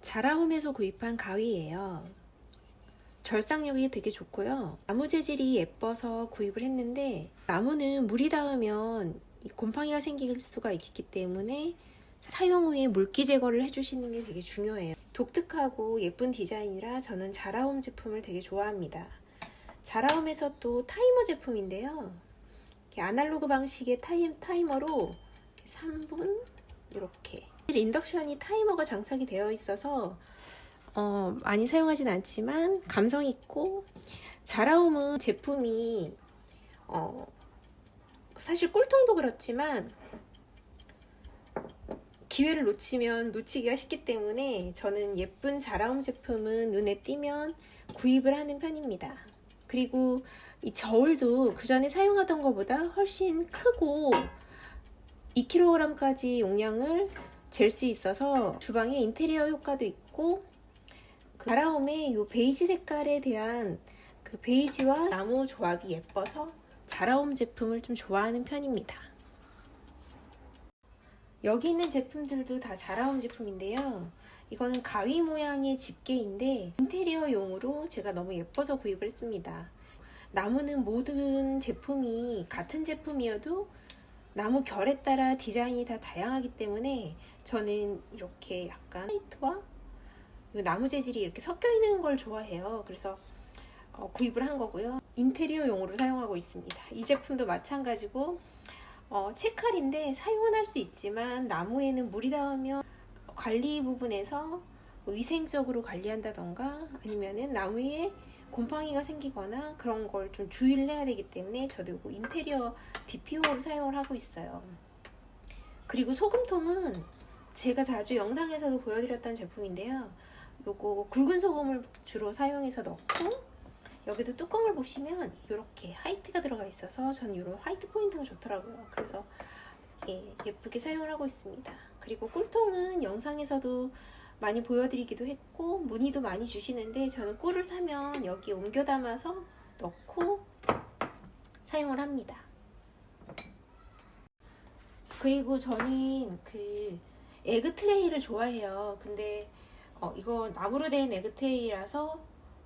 자라홈에서 구입한 가위예요. 절삭력이 되게 좋고요. 나무 재질이 예뻐서 구입을 했는데 나무는 물이 닿으면 곰팡이가 생길 수가 있기 때문에 사용 후에 물기 제거를 해주시는 게 되게 중요해요. 독특하고 예쁜 디자인이라 저는 자라홈 제품을 되게 좋아합니다. 자라홈에서 또 타이머 제품인데요. 아날로그 방식의 타임, 타이머로 3분 이렇게 인덕션이 타이머가 장착이 되어 있어서 어, 많이 사용하진 않지만 감성 있고 자라홈은 제품이 어, 사실 꿀통도 그렇지만 기회를 놓치면 놓치기가 쉽기 때문에 저는 예쁜 자라홈 제품은 눈에 띄면 구입을 하는 편입니다. 그리고 이 저울도 그 전에 사용하던 것보다 훨씬 크고 2kg까지 용량을 잴 수 있어서 주방에 인테리어 효과도 있고 그 자라홈의 이 베이지 색깔에 대한 그 베이지와 나무 조합이 예뻐서 자라홈 제품을 좀 좋아하는 편입니다. 여기 있는 제품들도 다 자라홈 제품인데요. 이거는 가위 모양의 집게인데 인테리어용으로 제가 너무 예뻐서 구입을 했습니다. 나무는 모든 제품이 같은 제품이어도 나무 결에 따라 디자인이 다 다양하기 때문에 저는 이렇게 약간 화이트와 이 나무 재질이 이렇게 섞여 있는 걸 좋아해요. 그래서 어, 구입을 한 거고요. 인테리어용으로 사용하고 있습니다. 이 제품도 마찬가지고 어, 채칼인데 사용은 할 수 있지만 나무에는 물이 닿으면 관리 부분에서 위생적으로 관리한다던가 아니면은 나무에 곰팡이가 생기거나 그런 걸 좀 주의를 해야 되기 때문에 저도 이거 인테리어 DPO로 사용을 하고 있어요. 그리고 소금통은 제가 자주 영상에서도 보여드렸던 제품인데요. 요거 굵은 소금을 주로 사용해서 넣고 여기도 뚜껑을 보시면 이렇게 화이트가 들어가 있어서 저는 이런 화이트 포인트가 좋더라고요. 그래서 예, 예쁘게 사용을 하고 있습니다. 그리고 꿀통은 영상에서도 많이 보여드리기도 했고 문의도 많이 주시는데 저는 꿀을 사면 여기 옮겨 담아서 넣고 사용을 합니다. 그리고 저는 그 에그 트레이를 좋아해요. 근데 어, 이거 나무로 된 에그 트레이라서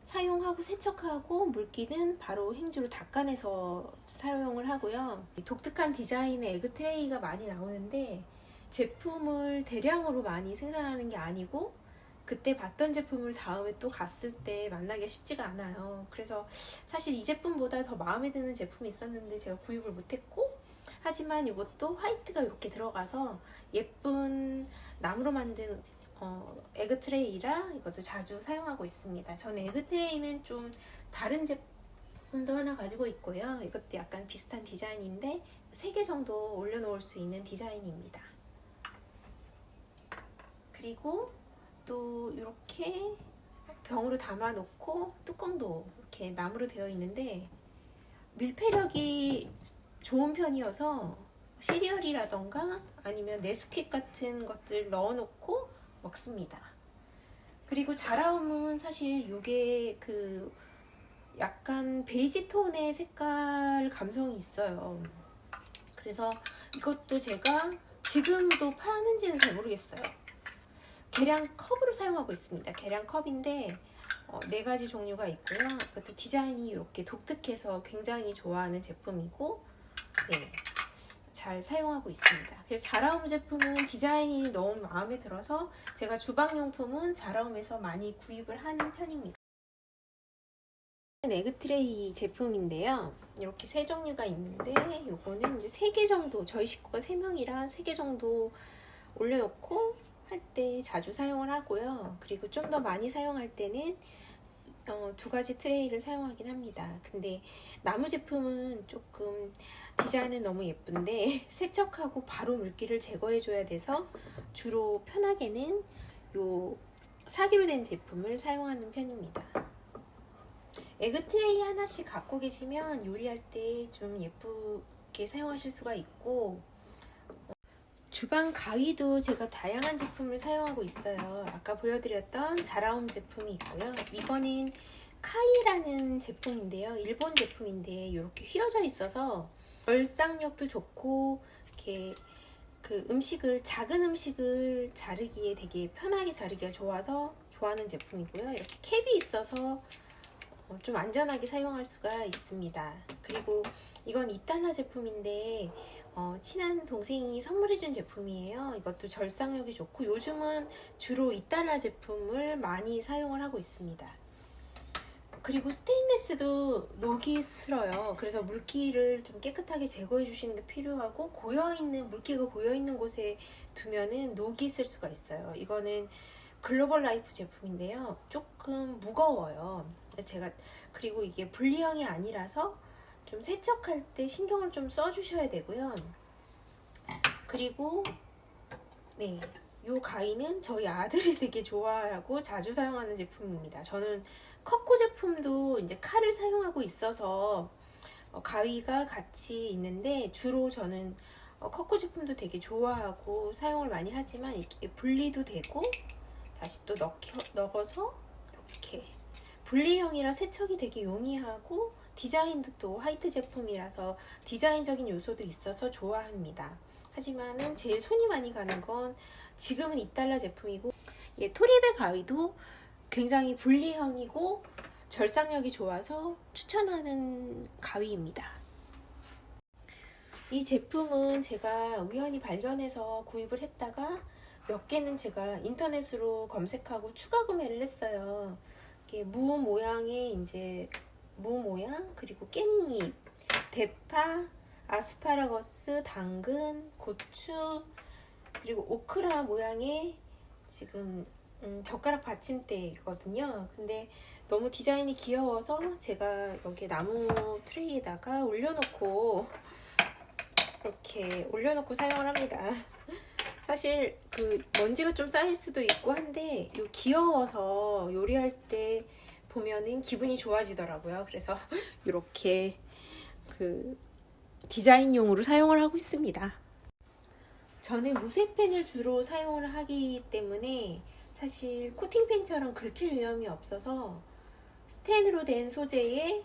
사용하고 세척하고 물기는 바로 행주로 닦아내서 사용을 하고요. 독특한 디자인의 에그 트레이가 많이 나오는데 제품을 대량으로 많이 생산하는 게 아니고 그때 봤던 제품을 다음에 또 갔을 때 만나기가 쉽지가 않아요. 그래서 사실 이 제품보다 더 마음에 드는 제품이 있었는데 제가 구입을 못했고 하지만 이것도 화이트가 이렇게 들어가서 예쁜 나무로 만든 어, 에그 트레이라 이것도 자주 사용하고 있습니다. 저는 에그 트레이는 좀 다른 제품도 하나 가지고 있고요. 이것도 약간 비슷한 디자인인데 3개 정도 올려놓을 수 있는 디자인입니다. 그리고 또 이렇게 병으로 담아 놓고 뚜껑도 이렇게 나무로 되어 있는데 밀폐력이 좋은 편이어서 시리얼이라던가 아니면 네스킥 같은 것들 넣어놓고 먹습니다. 그리고 자라움은 사실 이게 그 약간 베이지 톤의 색깔 감성이 있어요. 그래서 이것도 제가 지금도 파는지는 잘 모르겠어요. 계량 컵으로 사용하고 있습니다. 계량 컵인데 어, 네 가지 종류가 있고요. 이것도 디자인이 이렇게 독특해서 굉장히 좋아하는 제품이고 네, 잘 사용하고 있습니다. 그래서 자라움 제품은 디자인이 너무 마음에 들어서 제가 주방용품은 자라움에서 많이 구입을 하는 편입니다. 에그트레이 제품인데요. 이렇게 세 종류가 있는데 요거는 이제 세 개 정도 저희 식구가 세 명이라 세 개 정도 올려놓고 할 때 자주 사용을 하고요. 그리고 좀 더 많이 사용할 때는 어, 두 가지 트레이를 사용하긴 합니다. 근데 나무 제품은 조금 디자인은 너무 예쁜데 세척하고 바로 물기를 제거해 줘야 돼서 주로 편하게는 요 사기로 된 제품을 사용하는 편입니다. 에그 트레이 하나씩 갖고 계시면 요리할 때 좀 예쁘게 사용하실 수가 있고 주방 가위도 제가 다양한 제품을 사용하고 있어요. 아까 보여드렸던 자라움 제품이 있고요. 이거는 카이라는 제품인데요. 일본 제품인데 이렇게 휘어져 있어서 결상력도 좋고 이렇게 그 음식을 작은 음식을 자르기에 되게 편하게 자르기가 좋아서 좋아하는 제품이고요. 이렇게 캡이 있어서 어, 좀 안전하게 사용할 수가 있습니다. 그리고 이건 2달러 제품인데 어, 친한 동생이 선물해준 제품이에요. 이것도 절상력이 좋고 요즘은 주로 2달러 제품을 많이 사용을 하고 있습니다. 그리고 스테인레스도 녹이 슬어요. 그래서 물기를 좀 깨끗하게 제거해 주시는 게 필요하고 고여 있는 물기가 고여 있는 곳에 두면은 녹이 있을 수가 있어요. 이거는 글로벌 라이프 제품인데요. 조금 무거워요. 제가 그리고 이게 분리형이 아니라서 좀 세척할 때 신경을 좀 써주셔야 되고요. 그리고 네, 요 가위는 저희 아들이 되게 좋아하고 자주 사용하는 제품입니다. 저는 커코 제품도 이제 칼을 사용하고 있어서 어, 가위가 같이 있는데 주로 저는 어, 커코 제품도 되게 좋아하고 사용을 많이 하지만 이렇게 분리도 되고 다시 또 넣, 넣어서 이렇게 분리형이라 세척이 되게 용이하고 디자인도 또 화이트 제품이라서 디자인적인 요소도 있어서 좋아합니다. 하지만은 제일 손이 많이 가는 건 지금은 2달러 제품이고 예, 토리베 가위도 굉장히 분리형이고 절상력이 좋아서 추천하는 가위입니다. 이 제품은 제가 우연히 발견해서 구입을 했다가 몇 개는 제가 인터넷으로 검색하고 추가 구매를 했어요. 이게 무 모양의 이제 무 모양 그리고 깻잎, 대파, 아스파라거스, 당근, 고추 그리고 오크라 모양의 지금 음, 젓가락 받침대거든요. 근데 너무 디자인이 귀여워서 제가 여기 나무 트레이에다가 올려놓고 이렇게 올려놓고 사용을 합니다. 사실 그 먼지가 좀 쌓일 수도 있고 한데 요 귀여워서 요리할 때 보면은 기분이 좋아지더라고요. 그래서 이렇게 그 디자인용으로 사용을 하고 있습니다. 저는 무쇠펜을 주로 사용을 하기 때문에 사실 코팅펜처럼 긁힐 위험이 없어서 스텐으로 된 소재의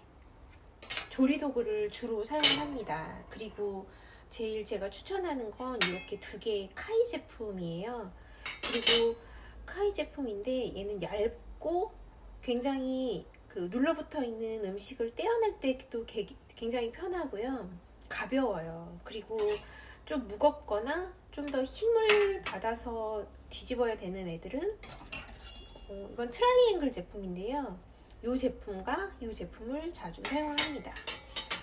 조리도구를 주로 사용합니다. 그리고 제일 제가 추천하는 건 이렇게 두 개의 카이 제품이에요. 그리고 카이 제품인데 얘는 얇고 굉장히 그 눌러붙어 있는 음식을 떼어낼 때도 굉장히 편하고요. 가벼워요. 그리고 좀 무겁거나 좀 더 힘을 받아서 뒤집어야 되는 애들은 어, 이건 트라이앵글 제품인데요. 이 제품과 이 제품을 자주 사용을 합니다.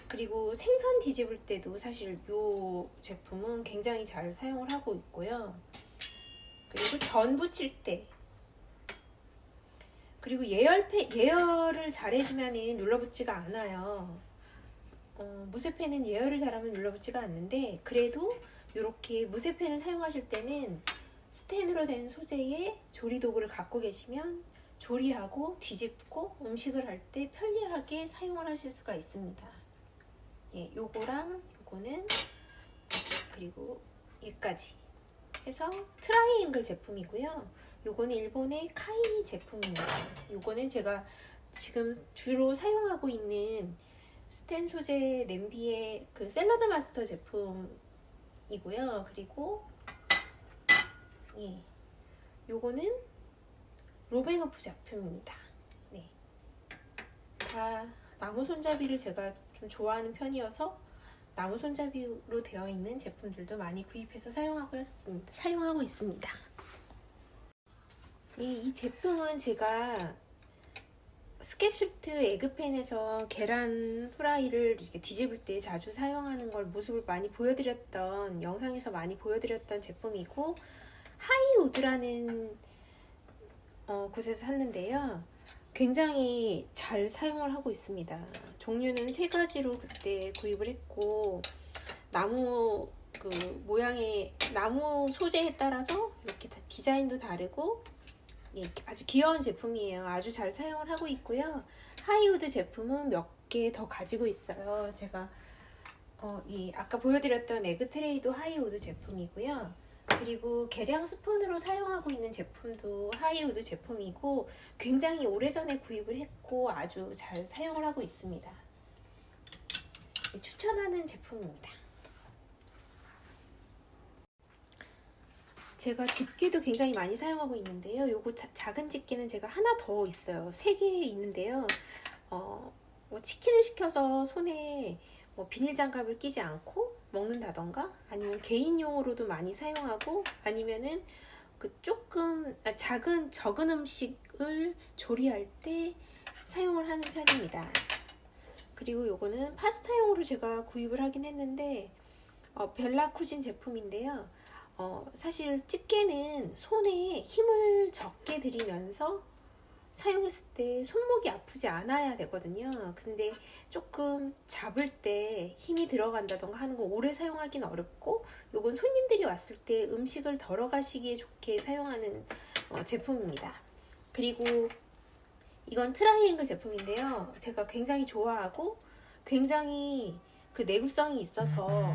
그리고 생선 뒤집을 때도 사실 이 제품은 굉장히 잘 사용을 하고 있고요. 그리고 전 부칠 때 그리고 예열패, 예열을 잘 해주면 눌러붙지가 않아요. 어, 무쇠펜은 예열을 잘하면 눌러붙지가 않는데 그래도 이렇게 무쇠펜을 사용하실 때는 스텐으로 된 소재의 조리 도구를 갖고 계시면 조리하고 뒤집고 음식을 할 때 편리하게 사용을 하실 수가 있습니다. 예, 요거랑 요거는 그리고 얘까지 해서 트라이앵글 제품이고요. 요거는 일본의 카이 제품입니다. 요거는 제가 지금 주로 사용하고 있는 스텐 소재 냄비의 그 샐러드 마스터 제품이고요. 그리고 예, 요거는 로베노프 제품입니다. 네, 다 나무 손잡이를 제가 좀 좋아하는 편이어서 나무 손잡이로 되어 있는 제품들도 많이 구입해서 사용하고 있습니다. 사용하고 있습니다. 이, 이 제품은 제가 스캡슈트 에그팬에서 계란 프라이를 이렇게 뒤집을 때 자주 사용하는 걸 모습을 많이 보여드렸던 영상에서 많이 보여드렸던 제품이고 하이우드라는 어, 곳에서 샀는데요. 굉장히 잘 사용을 하고 있습니다. 종류는 세 가지로 그때 구입을 했고 나무 그 모양의 나무 소재에 따라서 이렇게 디자인도 다르고 이렇게 아주 귀여운 제품이에요. 아주 잘 사용을 하고 있고요. 하이우드 제품은 몇 개 더 가지고 있어요. 제가 어, 이 아까 보여드렸던 에그 트레이도 하이우드 제품이고요. 그리고 계량 스푼으로 사용하고 있는 제품도 하이우드 제품이고 굉장히 오래전에 구입을 했고 아주 잘 사용을 하고 있습니다. 추천하는 제품입니다. 제가 집게도 굉장히 많이 사용하고 있는데요. 요거 다- 작은 집게는 제가 하나 더 있어요. 세 개 있는데요. 어, 뭐 치킨을 시켜서 손에 뭐 비닐 장갑을 끼지 않고 먹는다던가 아니면 개인용으로도 많이 사용하고 아니면은 그 조금 아, 작은 적은 음식을 조리할 때 사용을 하는 편입니다. 그리고 요거는 파스타용으로 제가 구입을 하긴 했는데 어, 벨라 쿠진 제품인데요. 어, 사실 집게는 손에 힘을 적게 들이면서 사용했을 때 손목이 아프지 않아야 되거든요. 근데 조금 잡을 때 힘이 들어간다던가 하는 거 오래 사용하기는 어렵고 요건 손님들이 왔을 때 음식을 덜어 가시기에 좋게 사용하는 어, 제품입니다. 그리고 이건 트라이앵글 제품인데요. 제가 굉장히 좋아하고 굉장히 그 내구성이 있어서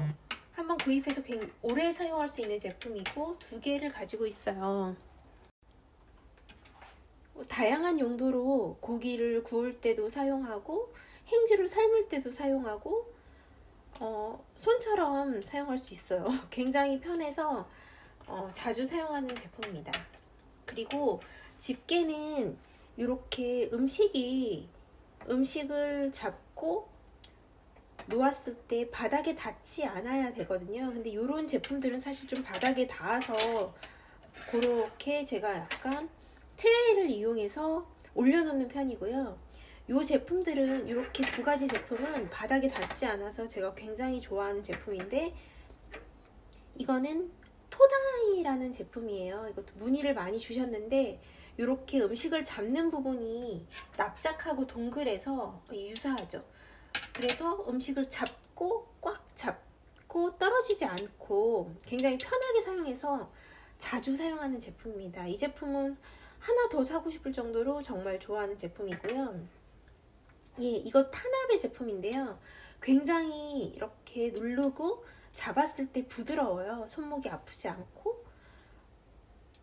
한번 구입해서 굉- 오래 사용할 수 있는 제품이고 두 개를 가지고 있어요. 뭐 다양한 용도로 고기를 구울 때도 사용하고 행주를 삶을 때도 사용하고 어, 손처럼 사용할 수 있어요. 굉장히 편해서 어, 자주 사용하는 제품입니다. 그리고 집게는 이렇게 음식이 음식을 잡고 놓았을 때 바닥에 닿지 않아야 되거든요. 근데 이런 제품들은 사실 좀 바닥에 닿아서 그렇게 제가 약간 트레이를 이용해서 올려놓는 편이고요. 이 제품들은 이렇게 두 가지 제품은 바닥에 닿지 않아서 제가 굉장히 좋아하는 제품인데 이거는 토다이라는 제품이에요. 이것도 문의를 많이 주셨는데 이렇게 음식을 잡는 부분이 납작하고 동글해서 유사하죠. 그래서 음식을 잡고 꽉 잡고 떨어지지 않고 굉장히 편하게 사용해서 자주 사용하는 제품입니다. 이 제품은 하나 더 사고 싶을 정도로 정말 좋아하는 제품이고요. 예, 이거 타나베 제품인데요. 굉장히 이렇게 누르고 잡았을 때 부드러워요. 손목이 아프지 않고.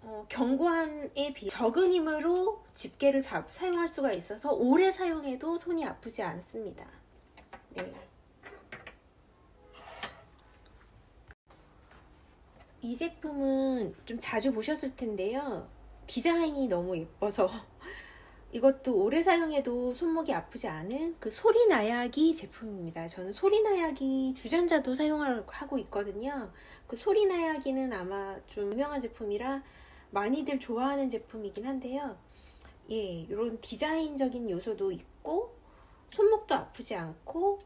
어, 경관에 비해 적은 힘으로 집게를 잡, 사용할 수가 있어서 오래 사용해도 손이 아프지 않습니다. 네. 이 제품은 좀 자주 보셨을 텐데요. 디자인이 너무 예뻐서 이것도 오래 사용해도 손목이 아프지 않은 그 소리나야기 제품입니다. 저는 소리나야기 주전자도 사용하고 있거든요. 그 소리나야기는 아마 좀 유명한 제품이라 많이들 좋아하는 제품이긴 한데요. 예, 이런 디자인적인 요소도 있고 손목도 아프지 않고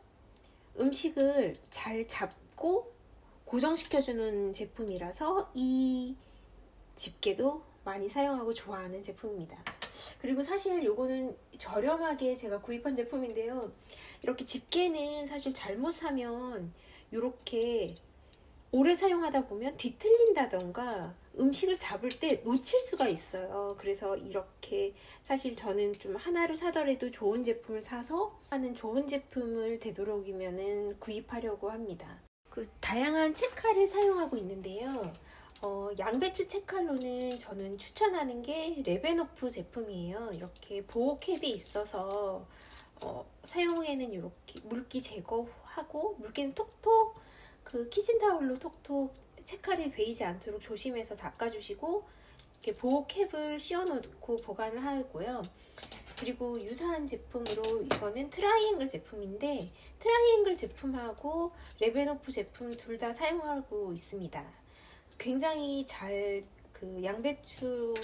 음식을 잘 잡고 고정시켜주는 제품이라서 이 집게도 많이 사용하고 좋아하는 제품입니다. 그리고 사실 요거는 저렴하게 제가 구입한 제품인데요. 이렇게 집게는 사실 잘못 사면 이렇게 오래 사용하다 보면 뒤틀린다던가 음식을 잡을 때 놓칠 수가 있어요. 그래서 이렇게 사실 저는 좀 하나를 사더라도 좋은 제품을 사서 하는 좋은 제품을 되도록이면은 구입하려고 합니다. 그 다양한 책칼을 사용하고 있는데요. 어, 양배추 책칼로는 저는 추천하는 게 레베노프 제품이에요. 이렇게 보호캡이 있어서 어, 사용 후에는 이렇게 물기 제거하고 물기는 톡톡 그 키친타올로 톡톡 책칼이 베이지 않도록 조심해서 닦아주시고 이렇게 보호캡을 씌워놓고 보관을 하고요. 그리고 유사한 제품으로 이거는 트라이앵글 제품인데 트라이앵글 제품하고 레베노프 제품 둘 다 사용하고 있습니다. 굉장히 잘 그 양배추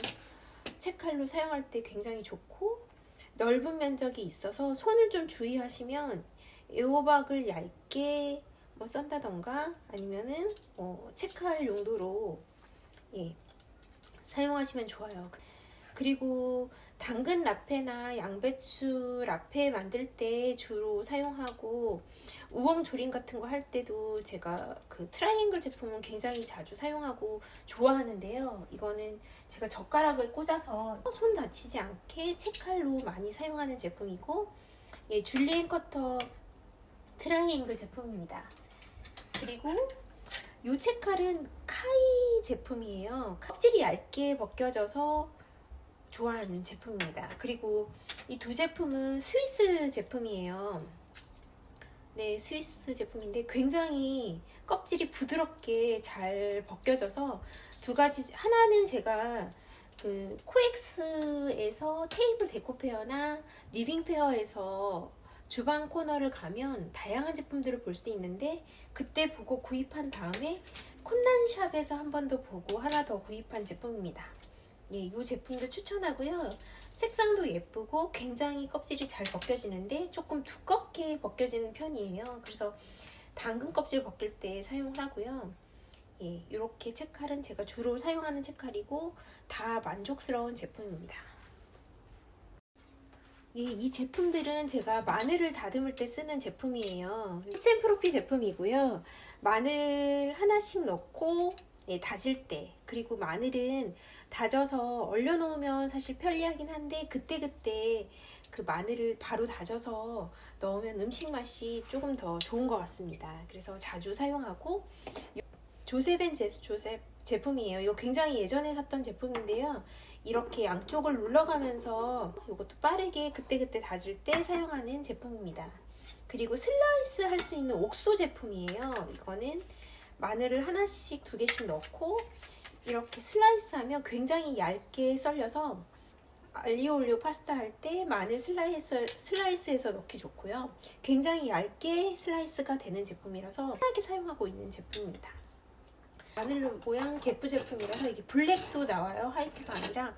채칼로 사용할 때 굉장히 좋고 넓은 면적이 있어서 손을 좀 주의하시면 애호박을 얇게 뭐 썬다던가 아니면은 뭐 채칼 용도로 예, 사용하시면 좋아요. 그리고 당근 라페나 양배추 라페 만들 때 주로 사용하고 우엉 조림 같은 거 할 때도 제가 그 트라이앵글 제품은 굉장히 자주 사용하고 좋아하는데요. 이거는 제가 젓가락을 꽂아서 손 다치지 않게 채칼로 많이 사용하는 제품이고 예, 줄리엔 커터 트라이앵글 제품입니다. 그리고 이 채칼은 카이 제품이에요. 껍질이 얇게 벗겨져서 좋아하는 제품입니다. 그리고 이 두 제품은 스위스 제품이에요. 네, 스위스 제품인데 굉장히 껍질이 부드럽게 잘 벗겨져서 두 가지 하나는 제가 그 코엑스에서 테이블 데코페어나 리빙페어에서 주방 코너를 가면 다양한 제품들을 볼 수 있는데 그때 보고 구입한 다음에 콘난샵에서 한 번 더 보고 하나 더 구입한 제품입니다. 예, 이 제품도 추천하고요. 색상도 예쁘고 굉장히 껍질이 잘 벗겨지는데 조금 두껍게 벗겨지는 편이에요. 그래서 당근 껍질 벗길 때 사용을 하고요. 예, 이렇게 책칼은 제가 주로 사용하는 책칼이고 다 만족스러운 제품입니다. 예, 이 제품들은 제가 마늘을 다듬을 때 쓰는 제품이에요. 키친 프로피 제품이고요. 마늘 하나씩 넣고 예, 다질 때 그리고 마늘은 다져서 얼려 놓으면 사실 편리하긴 한데 그때그때 그 마늘을 바로 다져서 넣으면 음식 맛이 조금 더 좋은 것 같습니다. 그래서 자주 사용하고 조셉 앤 제, 조셉 제품이에요. 이거 굉장히 예전에 샀던 제품인데요. 이렇게 양쪽을 눌러가면서 이것도 빠르게 그때그때 다질 때 사용하는 제품입니다. 그리고 슬라이스 할 수 있는 옥소 제품이에요. 이거는 마늘을 하나씩 두 개씩 넣고 이렇게 슬라이스 하면 굉장히 얇게 썰려서 알리올리오 파스타 할 때 마늘 슬라이스, 슬라이스해서 넣기 좋고요. 굉장히 얇게 슬라이스가 되는 제품이라서 편하게 사용하고 있는 제품입니다. 마늘 모양 개프 제품이라서 이게 블랙도 나와요. 화이트가 아니라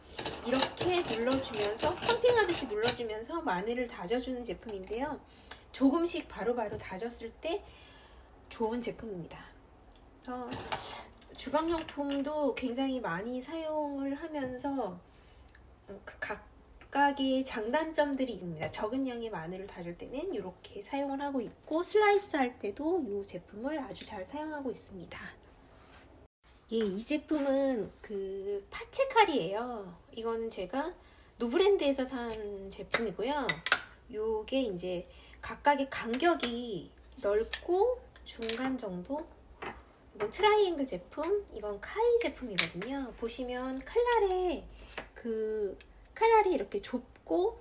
이렇게 눌러주면서 펌핑하듯이 눌러주면서 마늘을 다져주는 제품인데요. 조금씩 바로 바로 다졌을 때 좋은 제품입니다. 그래서 주방용품도 굉장히 많이 사용을 하면서 그 각각의 장단점들이 있습니다. 적은 양의 마늘을 다질 때는 이렇게 사용을 하고 있고 슬라이스 할 때도 이 제품을 아주 잘 사용하고 있습니다. 예, 이 제품은 그 파체 칼이에요. 이거는 제가 노브랜드에서 산 제품이고요. 요게 이제 각각의 간격이 넓고 중간 정도. 이건 트라이앵글 제품, 이건 카이 제품이거든요. 보시면 칼날에 그 칼날이 이렇게 좁고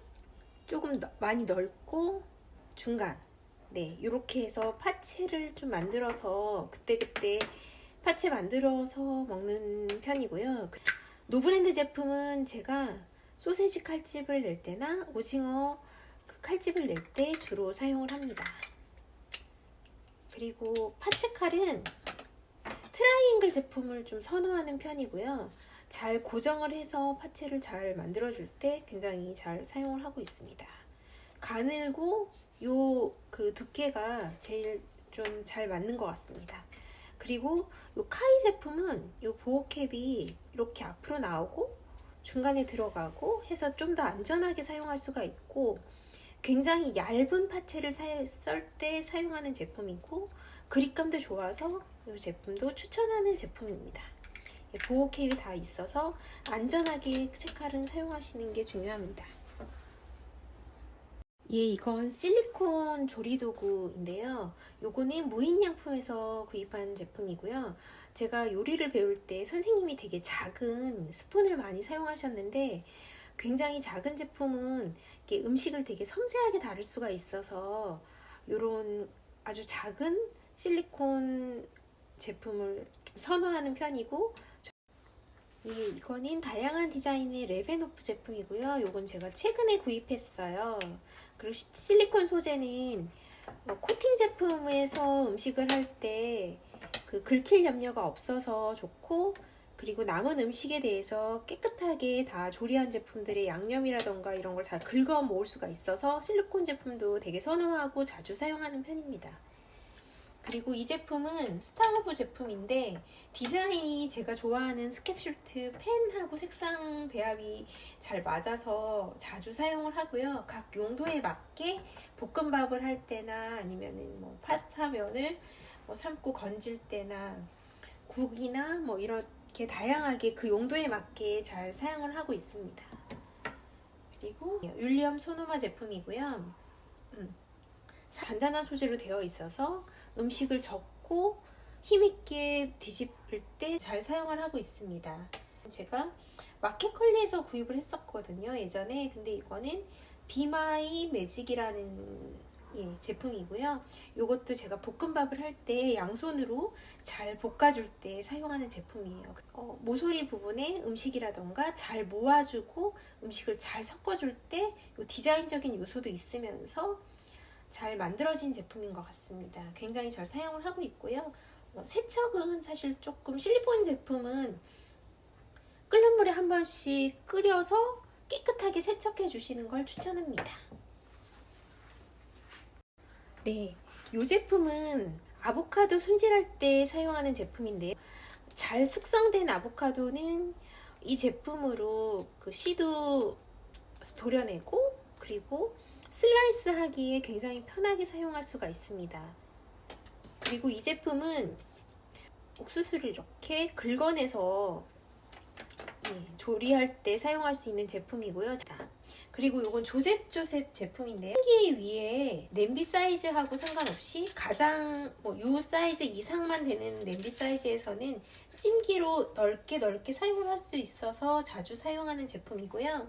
조금 너- 많이 넓고 중간. 네, 이렇게 해서 파채를 좀 만들어서 그때그때 파채 만들어서 먹는 편이고요. 노브랜드 제품은 제가 소세지 칼집을 낼 때나 오징어 그 칼집을 낼 때 주로 사용을 합니다. 그리고 파채 칼은 트라이앵글 제품을 좀 선호하는 편이고요. 잘 고정을 해서 파채를 잘 만들어줄 때 굉장히 잘 사용을 하고 있습니다. 가늘고 요 그 두께가 제일 좀 잘 맞는 것 같습니다. 그리고 요 카이 제품은 요 보호캡이 이렇게 앞으로 나오고 중간에 들어가고 해서 좀 더 안전하게 사용할 수가 있고 굉장히 얇은 파채를 썰 때 사용하는 제품이고 그립감도 좋아서 이 제품도 추천하는 제품입니다. 예, 보호캡이 다 있어서 안전하게 색깔은 사용하시는 게 중요합니다. 예, 이건 실리콘 조리도구인데요. 요거는 무인양품에서 구입한 제품이고요. 제가 요리를 배울 때 선생님이 되게 작은 스푼을 많이 사용하셨는데 굉장히 작은 제품은 음식을 되게 섬세하게 다룰 수가 있어서 요런 아주 작은 실리콘 제품을 좀 선호하는 편이고 예, 이거는 다양한 디자인의 레베노프 제품이고요. 요건 제가 최근에 구입했어요. 그리고 시- 실리콘 소재는 어, 코팅 제품에서 음식을 할 때 그 긁힐 염려가 없어서 좋고 그리고 남은 음식에 대해서 깨끗하게 다 조리한 제품들의 양념이라던가 이런 걸 다 긁어 모을 수가 있어서 실리콘 제품도 되게 선호하고 자주 사용하는 편입니다. 그리고 이 제품은 스타로브 제품인데 디자인이 제가 좋아하는 스캡슐트 펜하고 색상 배합이 잘 맞아서 자주 사용을 하고요. 각 용도에 맞게 볶음밥을 할 때나 아니면은 뭐 파스타 면을 뭐 삶고 건질 때나 국이나 뭐 이렇게 다양하게 그 용도에 맞게 잘 사용을 하고 있습니다. 그리고 율리엄 소노마 제품이고요. 음, 간단한 소재로 되어 있어서 음식을 접고 힘있게 뒤집을 때 잘 사용을 하고 있습니다. 제가 마켓컬리에서 구입을 했었거든요. 예전에. 근데 이거는 비마이 매직이라는 예, 제품이고요. 이것도 제가 볶음밥을 할 때 양손으로 잘 볶아줄 때 사용하는 제품이에요. 어, 모서리 부분에 음식이라던가 잘 모아주고 음식을 잘 섞어줄 때요 디자인적인 요소도 있으면서 잘 만들어진 제품인 것 같습니다. 굉장히 잘 사용을 하고 있고요. 어, 세척은 사실 조금 실리콘 제품은 끓는 물에 한 번씩 끓여서 깨끗하게 세척해 주시는 걸 추천합니다. 네, 이 제품은 아보카도 손질할 때 사용하는 제품인데요. 잘 숙성된 아보카도는 이 제품으로 그 씨도 도려내고 그리고 슬라이스 하기에 굉장히 편하게 사용할 수가 있습니다. 그리고 이 제품은 옥수수를 이렇게 긁어내서 예, 조리할 때 사용할 수 있는 제품이고요. 자, 그리고 이건 조셉 조셉 제품인데요. 기 위에 냄비 사이즈하고 상관없이 가장 뭐요 사이즈 이상만 되는 냄비 사이즈에서는 찜기로 넓게 넓게 사용을 할 수 있어서 자주 사용하는 제품이고요.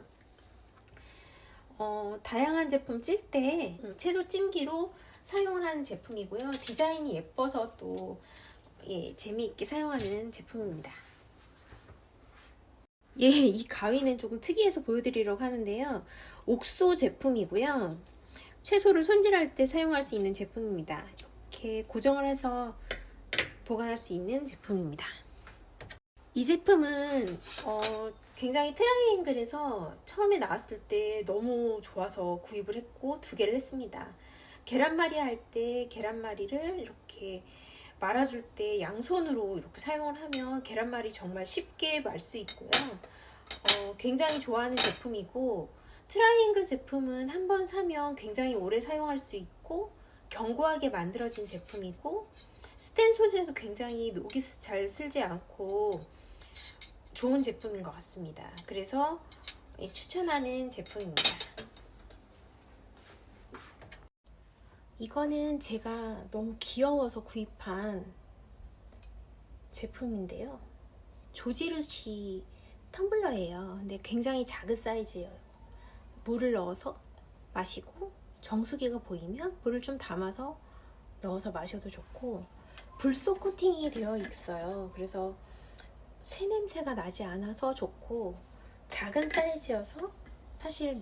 어, 다양한 제품 찔 때 채소 찜기로 사용을 하는 제품이고요. 디자인이 예뻐서 또 예, 재미있게 사용하는 제품입니다. 예, 이 가위는 조금 특이해서 보여드리려고 하는데요. 옥소 제품이고요. 채소를 손질할 때 사용할 수 있는 제품입니다. 이렇게 고정을 해서 보관할 수 있는 제품입니다. 이 제품은 어, 굉장히 트라이앵글에서 처음에 나왔을 때 너무 좋아서 구입을 했고 두 개를 했습니다. 계란말이 할 때 계란말이를 이렇게 말아줄 때 양손으로 이렇게 사용을 하면 계란말이 정말 쉽게 말 수 있고요. 어, 굉장히 좋아하는 제품이고 트라이앵글 제품은 한 번 사면 굉장히 오래 사용할 수 있고 견고하게 만들어진 제품이고 스텐 소재도 굉장히 녹이 잘 쓸지 않고 좋은 제품인 것 같습니다. 그래서 추천하는 제품입니다. 이거는 제가 너무 귀여워서 구입한 제품인데요. 조지루시 텀블러예요. 근데 굉장히 작은 사이즈예요. 물을 넣어서 마시고 정수기가 보이면 물을 좀 담아서 넣어서 마셔도 좋고 불소 코팅이 되어 있어요. 그래서 새 냄새가 나지 않아서 좋고 작은 사이즈여서 사실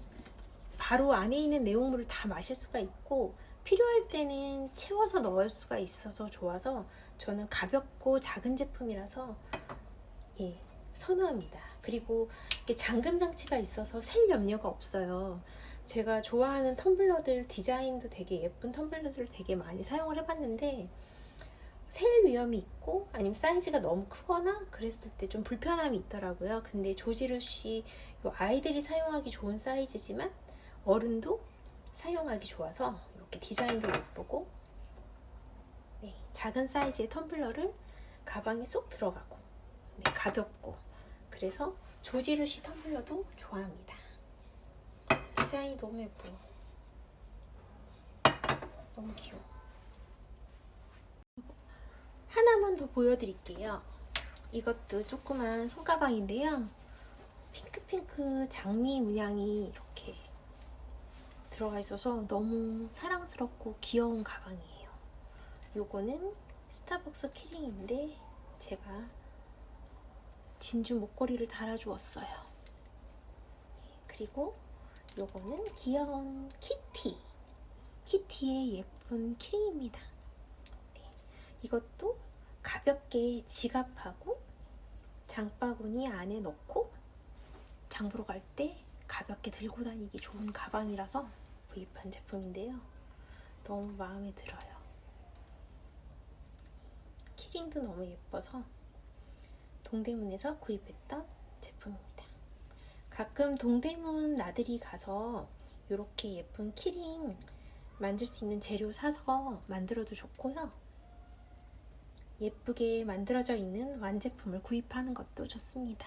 바로 안에 있는 내용물을 다 마실 수가 있고 필요할 때는 채워서 넣을 수가 있어서 좋아서 저는 가볍고 작은 제품이라서 예, 선호합니다. 그리고 잠금 장치가 있어서 셀 염려가 없어요. 제가 좋아하는 텀블러들 디자인도 되게 예쁜 텀블러들을 되게 많이 사용을 해봤는데 셀 위험이 있고 아니면 사이즈가 너무 크거나 그랬을 때 좀 불편함이 있더라고요. 근데 조지루시 아이들이 사용하기 좋은 사이즈지만 어른도 사용하기 좋아서 이렇게 디자인도 예쁘고 네, 작은 사이즈의 텀블러를 가방에 쏙 들어가고 네, 가볍고 그래서 조지루시 텀블러도 좋아합니다. 디자인이 너무 예뻐요. 너무 귀여워. 하나만 더 보여드릴게요. 이것도 조그만 손가방인데요. 핑크핑크 장미 문양이 이렇게 들어가 있어서 너무 사랑스럽고 귀여운 가방이에요. 요거는 스타벅스 키링인데 제가 진주 목걸이를 달아주었어요. 네, 그리고 요거는 귀여운 키티. 키티의 예쁜 키링입니다. 네, 이것도 가볍게 지갑하고 장바구니 안에 넣고 장 보러 갈 때 가볍게 들고 다니기 좋은 가방이라서 구입한 제품인데요. 너무 마음에 들어요. 키링도 너무 예뻐서 동대문에서 구입했던 제품입니다. 가끔 동대문 나들이 가서 이렇게 예쁜 키링 만들 수 있는 재료 사서 만들어도 좋고요. 예쁘게 만들어져 있는 완제품을 구입하는 것도 좋습니다.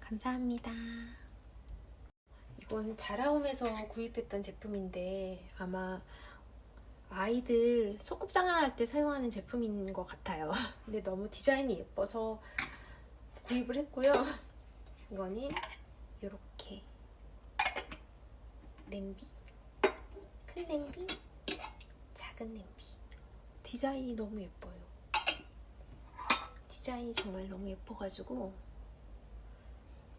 감사합니다. 이건 자라움에서 구입했던 제품인데 아마 아이들 소꿉장난 할 때 사용하는 제품인 것 같아요. 근데 너무 디자인이 예뻐서 구입을 했고요. 이거는 이렇게 냄비, 큰 냄비, 작은 냄비. 디자인이 너무 예뻐요. 디자인이 정말 너무 예뻐가지고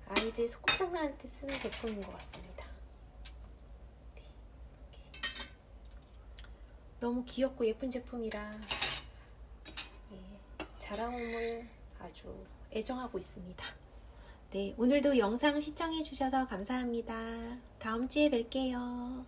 아이들 소꿉장난할 때 쓰는 제품인 것 같습니다. 네. 너무 귀엽고 예쁜 제품이라 예, 자라옴을 아주 애정하고 있습니다. 네, 오늘도 영상 시청해주셔서 감사합니다. 다음 주에 뵐게요.